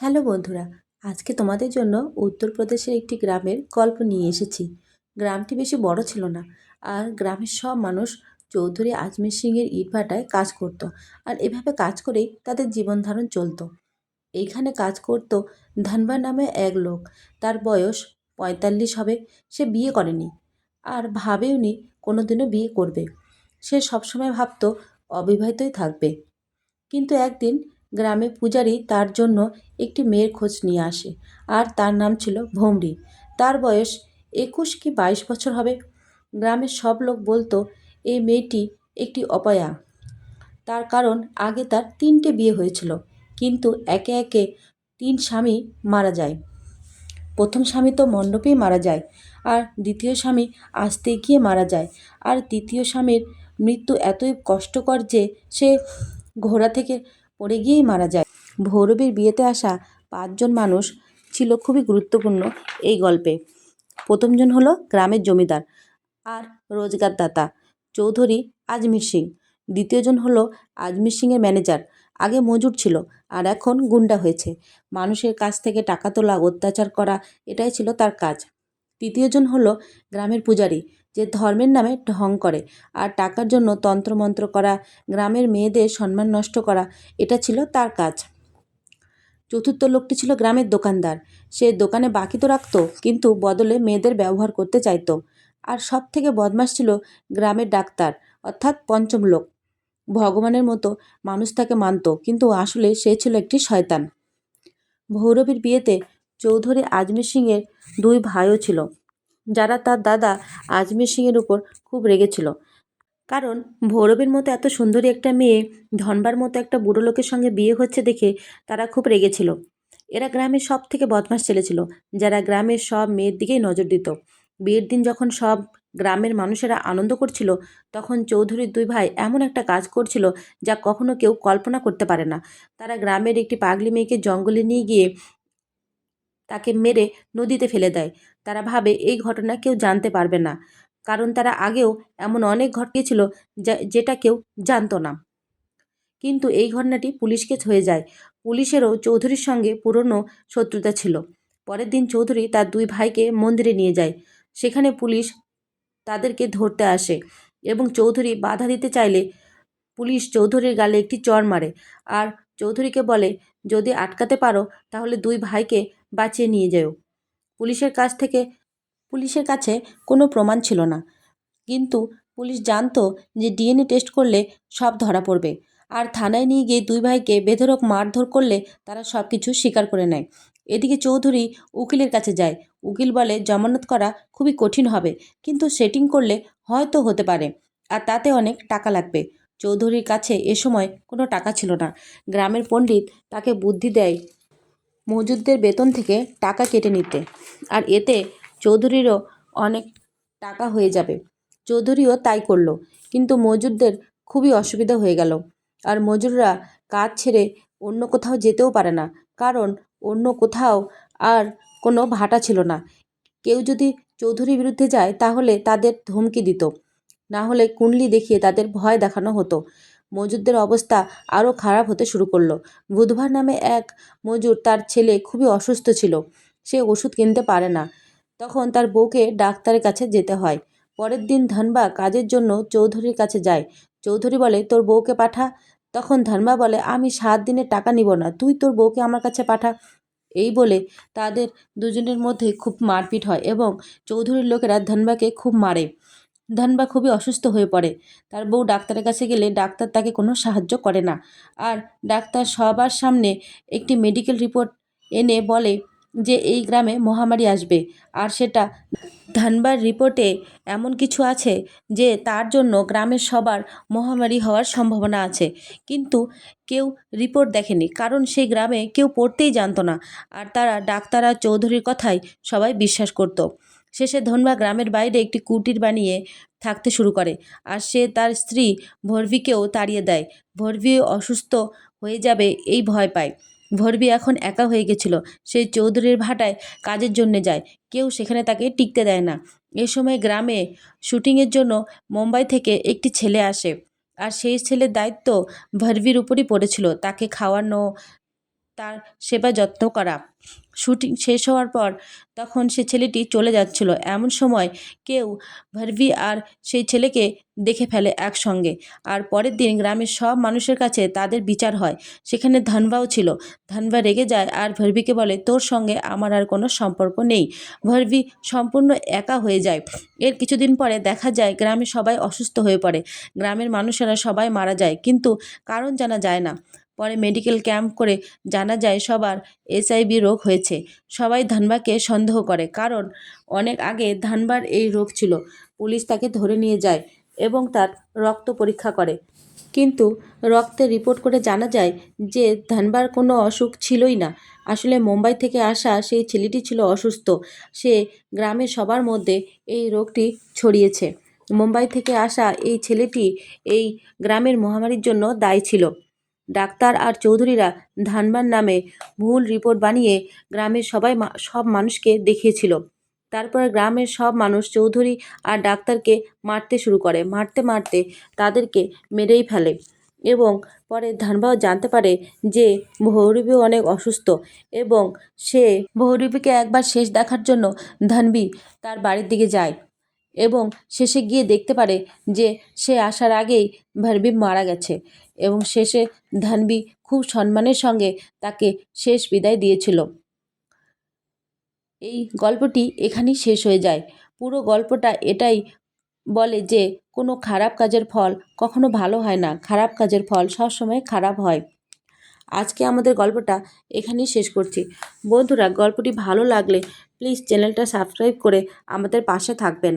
Hello বন্ধুরা, আজকে তোমাদের জন্য উত্তরপ্রদেশের একটি গ্রামের গল্প নিয়ে এসেছি। গ্রামটি বেশি বড় ছিল না আর গ্রামের সব মানুষ চৌধুরী আজমির সিংয়ের ইটভাটায় কাজ করত আর এভাবে কাজ করেই তাদের জীবন ধারণ চলতো। এইখানে কাজ করত ধানবা নামে এক লোক, তার বয়স পঁয়তাল্লিশ হবে, সে বিয়ে করেনি আর ভাবেওনি কোনোদিনও বিয়ে করবে। সে সবসময় ভাবতো অবিবাহিতই থাকবে। কিন্তু একদিন গ্রামে পূজারী তার জন্য একটি মেয়ের খোঁজ নিয়ে আসে, আর তার নাম ছিল ভোমরি। তার বয়স একুশ কি বাইশ বছর হবে? গ্রামের সব লোক বলতো এই মেয়েটি একটি অপয়া। তার কারণ আগে তার তিনটে বিয়ে হয়েছিল, কিন্তু একে একে তিন স্বামী মারা যায়। প্রথম স্বামী তো মণ্ডপেই মারা যায়, আর দ্বিতীয় স্বামী আসতে গিয়ে মারা যায়, আর তৃতীয় স্বামীর মৃত্যু এতই কষ্টকর যে সে ঘোড়া থেকে পড়ে গিয়েই মারা যায়। ভৈরবীর বিয়েতে আসা পাঁচজন মানুষ ছিল খুবই গুরুত্বপূর্ণ এই গল্পে। প্রথমজন হলো গ্রামের জমিদার আর রোজগারদাতা চৌধুরী আজমির সিং। দ্বিতীয়জন হলো আজমির সিংয়ের ম্যানেজার। আগে মজুর ছিল আর এখন গুন্ডা হয়েছে। মানুষের কাছ থেকে টাকা তোলা, অত্যাচার করা, এটাই ছিল তার কাজ। তৃতীয়জন হলো গ্রামের পূজারী। যে ধর্মের নামে ঢং করে আর টাকার জন্য তন্ত্রমন্ত্র করা, গ্রামের মেয়েদের সম্মান নষ্ট করা, এটা ছিল তার কাজ। চতুর্থ লোকটি ছিল গ্রামের দোকানদার। সে দোকানে বাকি তো রাখতো, কিন্তু বদলে মেয়েদের ব্যবহার করতে চাইতো। আর সব থেকে বদমাস ছিল গ্রামের ডাক্তার, অর্থাৎ পঞ্চম লোক। ভগবানের মতো মানুষ তাকে মানত, কিন্তু আসলে সে ছিল একটি শয়তান। ভৈরবীর বিয়েতে চৌধুরী আজমির সিংয়ের দুই ভাইও ছিল। যারা তার দাদা আজমির সিংয়ের উপর খুব রেগেছিল। কারণ ভৈরবের মতো এত সুন্দরী একটা মেয়ে, ধনবার মতো একটা বুড়ো লোকের সঙ্গে বিয়ে হচ্ছে দেখে তারা খুব রেগেছিল। এরা গ্রামের সব থেকে বদমাস ছেলে ছিল, যারা গ্রামের সব মেয়ের দিকেই নজর দিত। বিয়ের দিন যখন সব গ্রামের মানুষেরা আনন্দ করছিল, তখন চৌধুরীর দুই ভাই এমন একটা কাজ করছিল যা কখনো কেউ কল্পনা করতে পারে না। তারা গ্রামের একটি পাগলি মেয়েকে জঙ্গলে নিয়ে গিয়ে তাকে মেরে নদীতে ফেলে দেয়। তারা ভাবে এই ঘটনা কেউ জানতে পারবে না। কারণ তারা আগেও এমন অনেক ঘটিয়েছিল যেটা কেউ জানতো না। কিন্তু এই ঘটনাটি পুলিশকে হয়ে যায়। পুলিশেরও চৌধুরীর সঙ্গে পুরনো শত্রুতা ছিল। পরের দিন চৌধুরী তার দুই ভাইকে মন্দিরে নিয়ে যায়। সেখানে পুলিশ তাদেরকে ধরতে আসে এবং চৌধুরী বাধা দিতে চাইলে পুলিশ চৌধুরীর গালে একটি চর মারে। আর চৌধুরীকে বলে, যদি আটকাতে পারো, তাহলে দুই ভাইকে বাঁচিয়ে নিয়ে যাও। পুলিশের কাছ থেকে, পুলিশের কাছে কোনো প্রমাণ ছিল না। কিন্তু পুলিশ জানতো যে ডিএনএ টেস্ট করলে সব ধরা পড়বে। আর থানায় নিয়ে গিয়ে দুই ভাইকে বেধরক মারধর করলে তারা সব কিছু স্বীকার করে নেয়। এদিকে চৌধুরী উকিলের কাছে যায়। উকিল বলে, জমানত করা খুবই কঠিন হবে, কিন্তু সেটিং করলে হয়তো হতে পারে, আর তাতে অনেক টাকা লাগবে। চৌধুরীর কাছে এ সময় কোনো টাকা ছিল না। গ্রামের পণ্ডিত তাকে বুদ্ধি দেয় মজুদদের বেতন থেকে টাকা কেটে নিতে। আর এতে চৌধুরীরও অনেক টাকা হয়ে যাবে। চৌধুরীও তাই করল, কিন্তু মজুরদের খুবই অসুবিধা হয়ে গেল। আর মজুররা কাজ ছেড়ে অন্য কোথাও যেতেও পারে না, কারণ অন্য কোথাও আর কোনো ভাটা ছিল না। কেউ যদি চৌধুরীর বিরুদ্ধে যায়, তাহলে তাদের ধমকি দিত। না হলে কুণ্ডলি দেখিয়ে তাদের ভয় দেখানো হতো। মজুরদের অবস্থা আরও খারাপ হতে শুরু করল। বুধবার নামে এক মজুর তার ছেলে খুবই অসুস্থ ছিল। সে ওষুধ কিনতে পারে না। তখন তার বউকে ডাক্তারের কাছে যেতে হয়। পরের দিন ধনবা কাজের জন্য চৌধুরীর কাছে যায়। চৌধুরী বলে, তোর বউকে পাঠা? তখন ধনবা বলে, আমি সাত দিনের টাকা নিব না। তুই তোর বউকে আমার কাছে পাঠা। এই বলে তাদের দুজনের মধ্যে খুব মারপিট হয় এবং চৌধুরীর লোকেরা ধনবাকে খুব মারে। ধনবা খুবই অসুস্থ হয়ে পড়ে। তার বউ ডাক্তারের কাছে গেলে ডাক্তার তাকে কোনো সাহায্য করে না। আর ডাক্তার সবার সামনে একটি মেডিকেল রিপোর্ট এনে বলে যে, এই গ্রামে মহামারী আসবে। আর সেটা ধানবার রিপোর্টে এমন কিছু আছে যে, তার জন্য গ্রামের সবার মহামারী হওয়ার সম্ভাবনা আছে। কিন্তু কেউ রিপোর্ট দেখেনি, কারণ সেই গ্রামে কেউ পড়তেই জানতো না। আর তারা ডাক্তার আর চৌধুরীর কথাই সবাই বিশ্বাস করতো। শেষে ধনবা গ্রামের বাইরে একটি কুটির বানিয়ে থাকতে শুরু করে আর সে তার স্ত্রী ভর্ভিকেও তাড়িয়ে দেয়। ভর্ভি অসুস্থ হয়ে যাবে এই ভয় পায়। ভর্বি এখন একা হয়ে গেছিল। সেই চৌধুরীর ভাটায় কাজের জন্য যায়। কেউ সেখানে তাকে টিকতে দেয় না। এ সময় গ্রামে শুটিংয়ের জন্য মুম্বাই থেকে একটি ছেলে আসে। আর সেই ছেলের দায়িত্ব ভর্বির উপরই পড়েছিল। তাকে খাওয়ানো তার সেবা যত্ন করা। শুটিং শেষ হওয়ার পর তখন সে ছেলেটি চলে যাচ্ছিল। এমন সময় কেউ ভার্ভি আর সেই ছেলেকে দেখে ফেলে একসঙ্গে। আর পরের দিন গ্রামের সব মানুষের কাছে তাদের বিচার হয়। সেখানে ধনবাও ছিল। ধনবা রেগে যায় আর ভার্ভিকে বলে, তোর সঙ্গে আমার আর কোনো সম্পর্ক নেই। ভার্ভি সম্পূর্ণ একা হয়ে যায়। এর কিছুদিন পরে দেখা যায় গ্রামে সবাই অসুস্থ হয়ে পড়ে। গ্রামের মানুষেরা সবাই মারা যায়। কিন্তু কারণ জানা যায় না। পরে মেডিকেল ক্যাম্প করে জানা যায় সবার এসআইভি রোগ হয়েছে। সবাই ধানবাকে সন্দেহ করে, কারণ অনেক আগে ধানবার এই রোগ ছিল। পুলিশ তাকে ধরে নিয়ে যায় এবং তার রক্ত পরীক্ষা করে। কিন্তু রক্তে রিপোর্ট করে জানা যায় যে ধানবার কোনো অসুখ ছিলই না। আসলে মুম্বাই থেকে আসা সেই ছেলেটি ছিল অসুস্থ। সে গ্রামের সবার মধ্যে এই রোগটি ছড়িয়েছে। মুম্বাই থেকে আসা এই ছেলেটি এই গ্রামের মহামারীর জন্য দায়ী ছিল। ডাক্তার আর চৌধুরীরা ধানবার নামে ভুল রিপোর্ট বানিয়ে গ্রামের সবাই সব মানুষকে দেখিয়েছিল। তারপর গ্রামের সব মানুষ চৌধুরী আর ডাক্তারকে মারতে শুরু করে। মারতে মারতে তাদেরকে মেরেই ফেলে এবং পরে ধানবাও জানতে পারে যে ভৌরবীও অনেক অসুস্থ এবং সে ভৌরবীকে একবার শেষ দেখার জন্য ধানবি তার বাড়ির দিকে যায়। এবং শেষে গিয়ে দেখতে পারে যে সে আসার আগেই ভার্বি মারা গেছে এবং শেষে ধানবি খুব সম্মানের সঙ্গে তাকে শেষ বিদায় দিয়েছিল। এই গল্পটি এখানেই শেষ হয়ে যায়। পুরো গল্পটা এটাই বলে যে কোনো খারাপ কাজের ফল কখনো ভালো হয় না। খারাপ কাজের ফল সবসময় খারাপ হয়। আজকে আমাদের গল্পটা এখানেই শেষ করছি। বন্ধুরা, গল্পটি ভালো লাগলে প্লিজ চ্যানেলটা সাবস্ক্রাইব করে আমাদের পাশে থাকবেন।